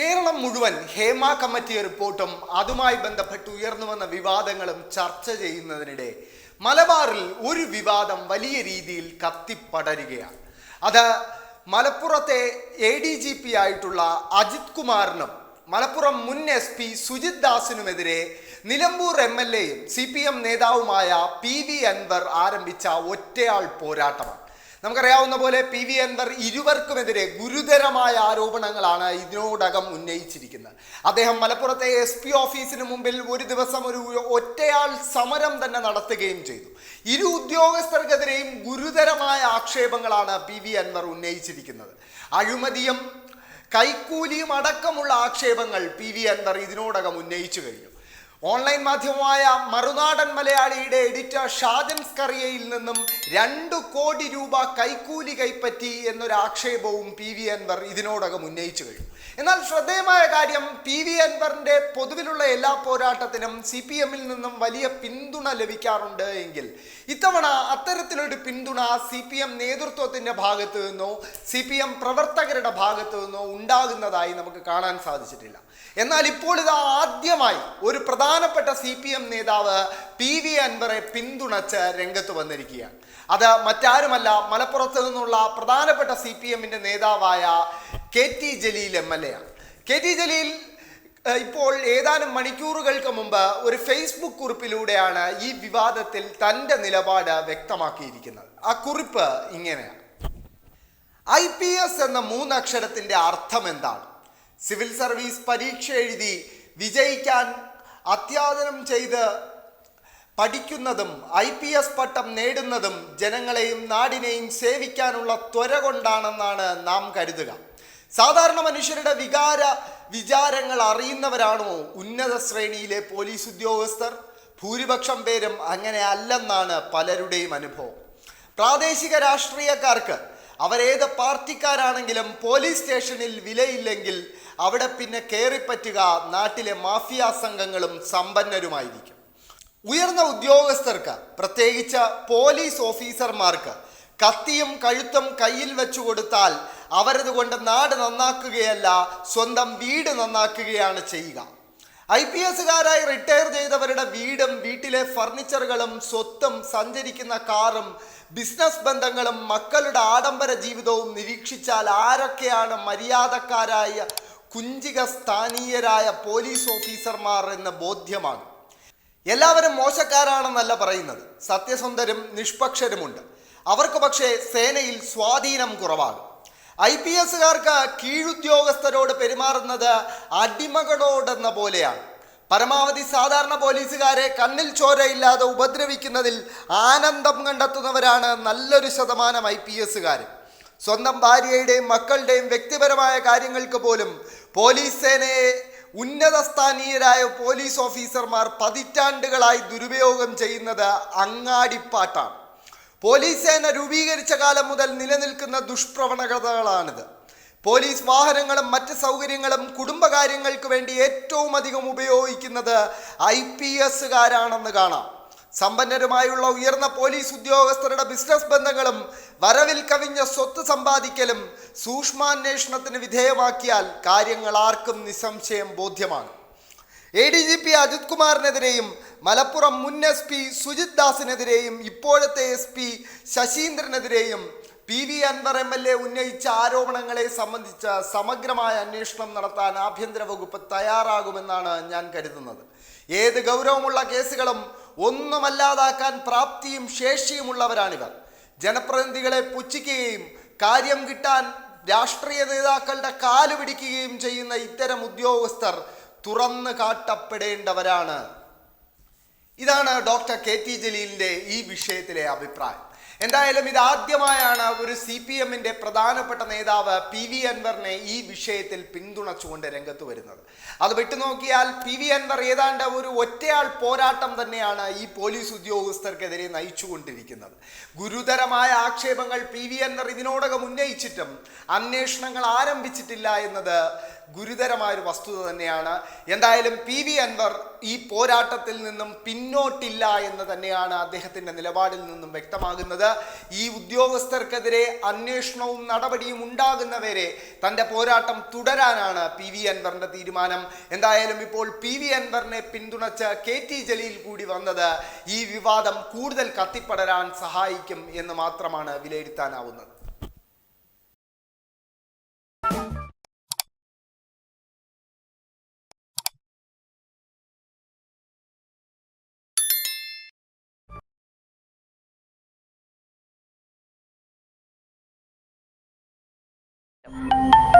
കേരളം മുഴുവൻ ഹേമ കമ്മിറ്റി റിപ്പോർട്ടും അതുമായി ബന്ധപ്പെട്ട് ഉയർന്നു വന്ന വിവാദങ്ങളും ചർച്ച ചെയ്യുന്നതിനിടെ മലബാറിൽ ഒരു വിവാദം വലിയ രീതിയിൽ കത്തിപ്പടരുകയാണ്. അത് മലപ്പുറത്തെ എ ഡി ജി പി ആയിട്ടുള്ള അജിത് കുമാറിനും മലപ്പുറം മുൻ എസ് പി സുജിത് ദാസിനുമെതിരെ നിലമ്പൂർ എം എൽ എയും സി പി എം നേതാവുമായ പി വി അൻവർ ആരംഭിച്ച ഒറ്റയാൾ പോരാട്ടമാണ്. നമുക്കറിയാവുന്ന പോലെ പി വി അൻവർ ഇരുവർക്കുമെതിരെ ഗുരുതരമായ ആരോപണങ്ങളാണ് ഇതിനോടകം ഉന്നയിച്ചിരിക്കുന്നത്. അദ്ദേഹം മലപ്പുറത്തെ എസ് പി ഓഫീസിന് മുമ്പിൽ ഒരു ദിവസം ഒരു ഒറ്റയാൾ സമരം തന്നെ നടത്തുകയും ചെയ്തു. ഇരു ഉദ്യോഗസ്ഥർക്കെതിരെയും ഗുരുതരമായ ആക്ഷേപങ്ങളാണ് പി വി അൻവർ ഉന്നയിച്ചിരിക്കുന്നത്. അഴിമതിയും കൈക്കൂലിയും അടക്കമുള്ള ആക്ഷേപങ്ങൾ പി വി അൻവർ ഇതിനോടകം ഉന്നയിച്ചു കഴിഞ്ഞു. ഓൺലൈൻ മാധ്യമമായ മറുനാടൻ മലയാളിയുടെ എഡിറ്റർ ഷാജൻ സ്കറിയയിൽ നിന്നും രണ്ട് കോടി രൂപ കൈക്കൂലി കൈപ്പറ്റി എന്നൊരു ആക്ഷേപവും പി വി അൻവർ ഇതിനോടകം ഉന്നയിച്ചു കഴിഞ്ഞു. എന്നാൽ ശ്രദ്ധേയമായ കാര്യം പി വി അൻവറിന്റെ പൊതുവിലുള്ള എല്ലാ പോരാട്ടത്തിനും സി പി എമ്മിൽ നിന്നും വലിയ പിന്തുണ ലഭിക്കാറുണ്ട് എങ്കിൽ ഇത്തവണ അത്തരത്തിലൊരു പിന്തുണ സി പി എം നേതൃത്വത്തിന്റെ ഭാഗത്ത് നിന്നോ സി പി എം പ്രവർത്തകരുടെ ഭാഗത്ത് നിന്നോ ഉണ്ടാകുന്നതായി നമുക്ക് കാണാൻ സാധിച്ചിട്ടില്ല. എന്നാൽ ഇപ്പോൾ ഇത് ആദ്യമായി ഒരു പ്രധാനപ്പെട്ട സി പി എം നേതാവ് പി വി അൻവറെ പിന്തുണച്ച് രംഗത്ത് വന്നിരിക്കുകയാണ്. അത് മറ്റാരുമല്ല മലപ്പുറത്ത് നിന്നുള്ള പ്രധാനപ്പെട്ട സി പി എമ്മിന്റെ നേതാവായ K T Jaleel M L A ആണ്. കെ ടി ജലീൽ ഇപ്പോൾ ഏതാനും മണിക്കൂറുകൾക്ക് മുമ്പ് ഒരു ഫേസ്ബുക്ക് കുറിപ്പിലൂടെയാണ് ഈ വിവാദത്തിൽ തന്റെ നിലപാട് വ്യക്തമാക്കിയിരിക്കുന്നത്. ആ കുറിപ്പ് ഇങ്ങനെയാണ്. ഐ പി എസ് എന്ന മൂന്നക്ഷരത്തിന്റെ അർത്ഥം എന്താണ്? സിവിൽ സർവീസ് പരീക്ഷ എഴുതി വിജയിക്കാൻ അത്യാദനം ചെയ്ത് പഠിക്കുന്നതും ഐ പി എസ് പട്ടം നേടുന്നതും ജനങ്ങളെയും നാടിനെയും സേവിക്കാനുള്ള ത്വര കൊണ്ടാണെന്നാണ് നാം കരുതുക. സാധാരണ മനുഷ്യരുടെ വികാര വിചാരങ്ങൾ അറിയുന്നവരാണോ ഉന്നത ശ്രേണിയിലെ പോലീസ് ഉദ്യോഗസ്ഥർ? ഭൂരിപക്ഷം പേരും അങ്ങനെ അല്ലെന്നാണ് പലരുടെയും അനുഭവം. പ്രാദേശിക രാഷ്ട്രീയക്കാർക്ക് അവരേത് പാർട്ടിക്കാരാണെങ്കിലും പോലീസ് സ്റ്റേഷനിൽ വിലയില്ലെങ്കിൽ അവിടെ പിന്നെ കയറിപ്പറ്റുക നാട്ടിലെ മാഫിയ സംഘങ്ങളും സമ്പന്നരുമായിരിക്കും. ഉയർന്ന ഉദ്യോഗസ്ഥർക്ക് പ്രത്യേകിച്ച് പോലീസ് ഓഫീസർമാർക്ക് കത്തിയും കഴുത്തും കയ്യിൽ വെച്ചു കൊടുത്താൽ അവരത് കൊണ്ട് നാട് നന്നാക്കുകയല്ല സ്വന്തം വീട് നന്നാക്കുകയാണ് ചെയ്യുക. ഐ പി എസുകാരായി റിട്ടയർ ചെയ്തവരുടെ വീടും വീട്ടിലെ ഫർണിച്ചറുകളും സ്വത്തും സഞ്ചരിക്കുന്ന കാറും ബിസിനസ് ബന്ധങ്ങളും മക്കളുടെ ആഡംബര ജീവിതവും നിരീക്ഷിച്ചാൽ ആരൊക്കെയാണ് മര്യാദക്കാരായ കുഞ്ചിക സ്ഥാനീയരായ പോലീസ് ഓഫീസർമാർ എന്ന ബോധ്യമാണ്. എല്ലാവരും മോശക്കാരാണെന്നല്ല പറയുന്നത്. സത്യസന്ധരും നിഷ്പക്ഷരുമുണ്ട്. അവർക്ക് പക്ഷേ സേനയിൽ സ്വാധീനം കുറവാണ് ഐ പി എസുകാർക്ക് കീഴുദ്യോഗസ്ഥരോട് പെരുമാറുന്നത് അടിമകളോടെന്ന പോലെയാണ്. പരമാവധി സാധാരണ പോലീസുകാരെ കണ്ണിൽ ചോരയില്ലാതെ ഉപദ്രവിക്കുന്നതിൽ ആനന്ദം കണ്ടെത്തുന്നവരാണ് നല്ലൊരു ശതമാനം ഐ പി എസുകാർ സ്വന്തം ഭാര്യയുടെയും മക്കളുടെയും വ്യക്തിപരമായ കാര്യങ്ങൾക്ക് പോലും പോലീസ് സേനയെ ഉന്നത സ്ഥാനീയരായ പോലീസ് ഓഫീസർമാർ പതിറ്റാണ്ടുകളായി ദുരുപയോഗം ചെയ്യുന്നത് അങ്ങാടിപ്പാട്ടാണ്. പോലീസ് സേന രൂപീകരിച്ച കാലം മുതൽ നിലനിൽക്കുന്ന ദുഷ്പ്രവണതകളാണിത്. പോലീസ് വാഹനങ്ങളും മറ്റ് സൗകര്യങ്ങളും കുടുംബകാര്യങ്ങൾക്ക് വേണ്ടി ഏറ്റവും അധികം ഉപയോഗിക്കുന്നത് ഐ പി എസുകാരാണെന്ന് കാണാം. സമ്പന്നരുമായുള്ള ഉയർന്ന പോലീസ് ഉദ്യോഗസ്ഥരുടെ ബിസിനസ് ബന്ധങ്ങളും വരവിൽ കവിഞ്ഞ സ്വത്ത് സമ്പാദിക്കലും സൂക്ഷ്മാന്വേഷണത്തിന് വിധേയമാക്കിയാൽ കാര്യങ്ങൾ ആർക്കും നിസ്സംശയം ബോധ്യമാണ്. A D G P Ajith കുമാറിനെതിരെയും Malappuram മുൻ എസ് പി സുജിത് ദാസിനെതിരെയും ഇപ്പോഴത്തെ S P ശശീന്ദ്രനെതിരെയും P V Anvar M L A ഉന്നയിച്ച ആരോപണങ്ങളെ സംബന്ധിച്ച സമഗ്രമായ അന്വേഷണം നടത്താൻ ആഭ്യന്തര വകുപ്പ് തയ്യാറാകുമെന്നാണ് ഞാൻ കരുതുന്നത്. ഏത് ഗൗരവമുള്ള കേസുകളും ഒന്നുമല്ലാതാക്കാൻ പ്രാപ്തിയും ശേഷിയുമുള്ളവരാണിവർ. ജനപ്രതിനിധികളെ പുച്ഛിക്കുകയും കാര്യം കിട്ടാൻ രാഷ്ട്രീയ നേതാക്കളുടെ കാലുപിടിക്കുകയും ചെയ്യുന്ന ഇത്തരം ഉദ്യോഗസ്ഥർ തുറന്നു കാട്ടപ്പെടേണ്ടവരാണ്. ഇതാണ് ഡോക്ടർ കെ ടി ജലീലിന്റെ ഈ വിഷയത്തിലെ അഭിപ്രായം. എന്തായാലും ഇത് ആദ്യമായാണ് ഒരു സി പി എമ്മിന്റെ പ്രധാനപ്പെട്ട നേതാവ് പി വി അൻവറിനെ ഈ വിഷയത്തിൽ പിന്തുണച്ചുകൊണ്ട് രംഗത്ത് വരുന്നത്. അത് വിട്ടുനോക്കിയാൽ പി വി അൻവർ ഏതാണ്ട് ഒരു ഒറ്റയാൾ പോരാട്ടം തന്നെയാണ് ഈ പോലീസ് ഉദ്യോഗസ്ഥർക്കെതിരെ നയിച്ചുകൊണ്ടിരിക്കുന്നത്. ഗുരുതരമായ ആക്ഷേപങ്ങൾ പി വി അൻവർ ഇതിനോടകം ഉന്നയിച്ചിട്ടും അന്വേഷണങ്ങൾ ആരംഭിച്ചിട്ടില്ല എന്നത് ഗുരുതരമായ ഒരു വസ്തുത തന്നെയാണ്. എന്തായാലും പി വി അൻവർ ഈ പോരാട്ടത്തിൽ നിന്നും പിന്നോട്ടില്ല എന്ന് തന്നെയാണ് അദ്ദേഹത്തിന്റെ നിലപാടിൽ നിന്നും വ്യക്തമാകുന്നത്. ഈ ഉദ്യോഗസ്ഥർക്കെതിരെ അന്വേഷണവും നടപടിയും ഉണ്ടാകുന്നവരെ തന്റെ പോരാട്ടം തുടരാനാണ് പി വി അൻവറിന്റെ തീരുമാനം. എന്തായാലും ഇപ്പോൾ പി വി അൻവറിനെ പിന്തുണച്ച് കെ ടി ജലീൽ കൂടി വന്നത് ഈ വിവാദം കൂടുതൽ കത്തിപ്പടരാൻ സഹായിക്കും എന്ന് മാത്രമാണ് വിലയിരുത്താനാവുന്നത്. you